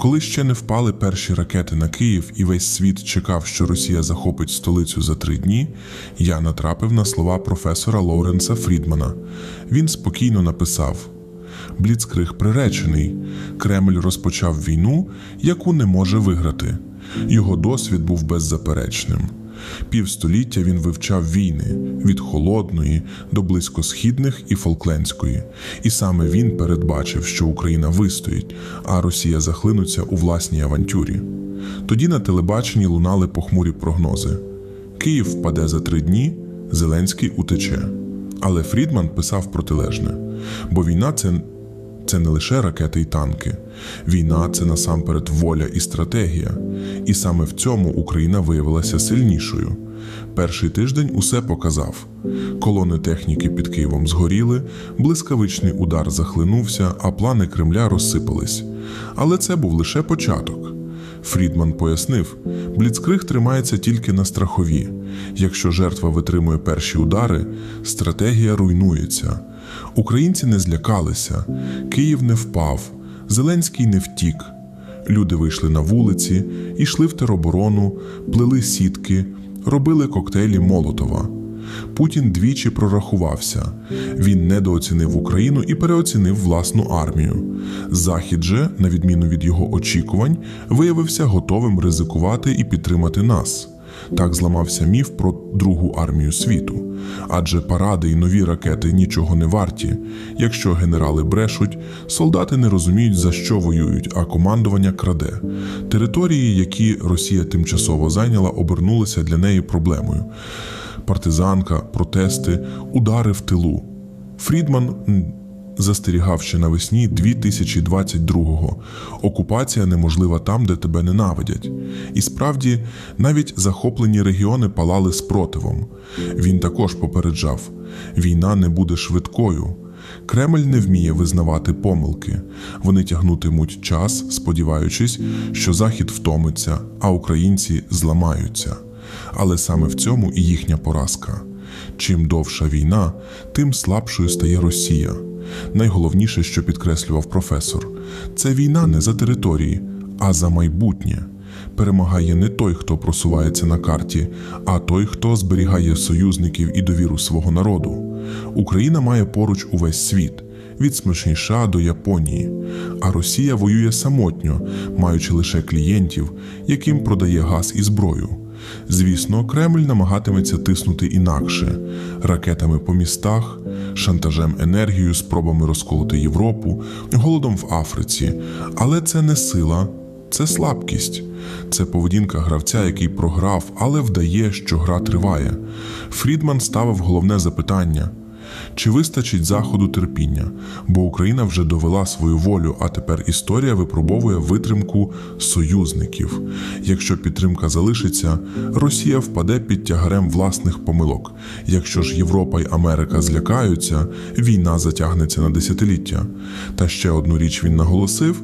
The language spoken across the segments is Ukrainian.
Коли ще не впали перші ракети на Київ і весь світ чекав, що Росія захопить столицю за три дні, я натрапив на слова професора Лоуренса Фрідмана. Він спокійно написав: Бліцкриг приречений. Кремль розпочав війну, яку не може виграти. Його досвід був беззаперечним. Півстоліття він вивчав війни від холодної до близькосхідних і фолклендської, і саме він передбачив, що Україна вистоїть, а Росія захлинуться у власній авантюрі. Тоді на телебаченні лунали похмурі прогнози: Київ впаде за три дні, Зеленський утече. Але Фрідман писав протилежне: бо війна це це не лише ракети й танки. Війна це насамперед воля і стратегія. І саме в цьому Україна виявилася сильнішою. Перший тиждень усе показав. Колони техніки під Києвом згоріли, блискавичний удар захлинувся, а плани Кремля розсипались. Але це був лише початок. Фрідман пояснив, бліцкриг тримається тільки на страхові. Якщо жертва витримує перші удари, стратегія руйнується. Українці не злякалися, Київ не впав, Зеленський не втік. Люди вийшли на вулиці, йшли в тероборону, плели сітки, робили коктейлі Молотова. Путін двічі прорахувався. Він недооцінив Україну і переоцінив власну армію. Захід же, на відміну від його очікувань, виявився готовим ризикувати і підтримати нас. Так зламався міф про другу армію світу. Адже паради і нові ракети нічого не варті. Якщо генерали брешуть, солдати не розуміють, за що воюють, а командування краде. Території, які Росія тимчасово зайняла, обернулися для неї проблемою партизанка, протести, удари в тилу. Фрідман застерігав ще навесні 2022-го. Окупація неможлива там, де тебе ненавидять. І справді, навіть захоплені регіони палали спротивом. Він також попереджав: війна не буде швидкою. Кремль не вміє визнавати помилки. Вони тягнутимуть час, сподіваючись, що Захід втомиться, а українці зламаються. Але саме в цьому і їхня поразка. Чим довша війна, тим слабшою стає Росія. Найголовніше, що підкреслював професор, це війна не за території, а за майбутнє. Перемагає не той, хто просувається на карті, а той, хто зберігає союзників і довіру свого народу. Україна має поруч увесь світ. Від США до Японії, а Росія воює самотньо, маючи лише клієнтів, яким продає газ і зброю. Звісно, Кремль намагатиметься тиснути інакше ракетами по містах, шантажем енергією, спробами розколоти Європу, голодом в Африці. Але це не сила, це слабкість. Це поведінка гравця, який програв, але вдає, що гра триває. Фрідман ставив головне запитання. Чи вистачить заходу терпіння, бо Україна вже довела свою волю, а тепер історія випробовує витримку союзників. Якщо підтримка залишиться, Росія впаде під тягарем власних помилок. Якщо ж Європа й Америка злякаються, війна затягнеться на десятиліття. Та ще одну річ він наголосив: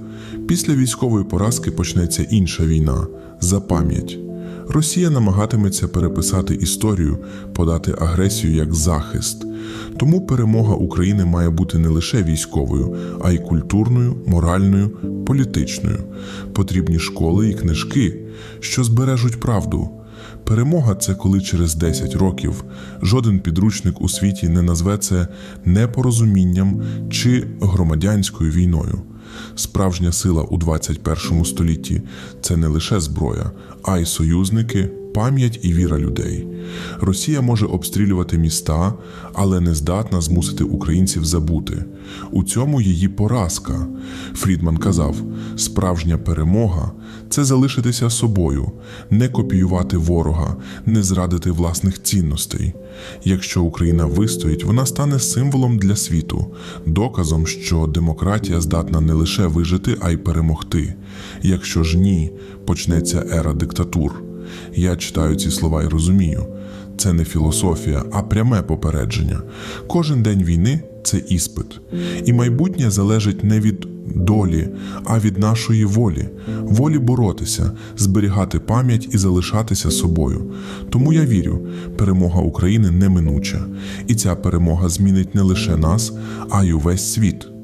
після військової поразки почнеться інша війна за пам'ять. Росія намагатиметься переписати історію, подати агресію як захист. Тому перемога України має бути не лише військовою, а й культурною, моральною, політичною. Потрібні школи і книжки, що збережуть правду. Перемога це коли через 10 років жоден підручник у світі не назве це непорозумінням чи громадянською війною. Справжня сила у 21 столітті це не лише зброя, а й союзники, пам'ять і віра людей. Росія може обстрілювати міста, але не здатна змусити українців забути. У цьому її поразка. Фрідман казав: справжня перемога це залишитися собою, не копіювати ворога, не зрадити власних цінностей. Якщо Україна вистоїть, вона стане символом для світу, доказом, що демократія здатна не лише вижити, а й перемогти. Якщо ж ні, почнеться ера диктатур. Я читаю ці слова і розумію. Це не філософія, а пряме попередження. Кожен день війни це іспит. І майбутнє залежить не від долі, а від нашої волі, волі боротися, зберігати пам'ять і залишатися собою. Тому я вірю, перемога України неминуча, і ця перемога змінить не лише нас, а й увесь світ.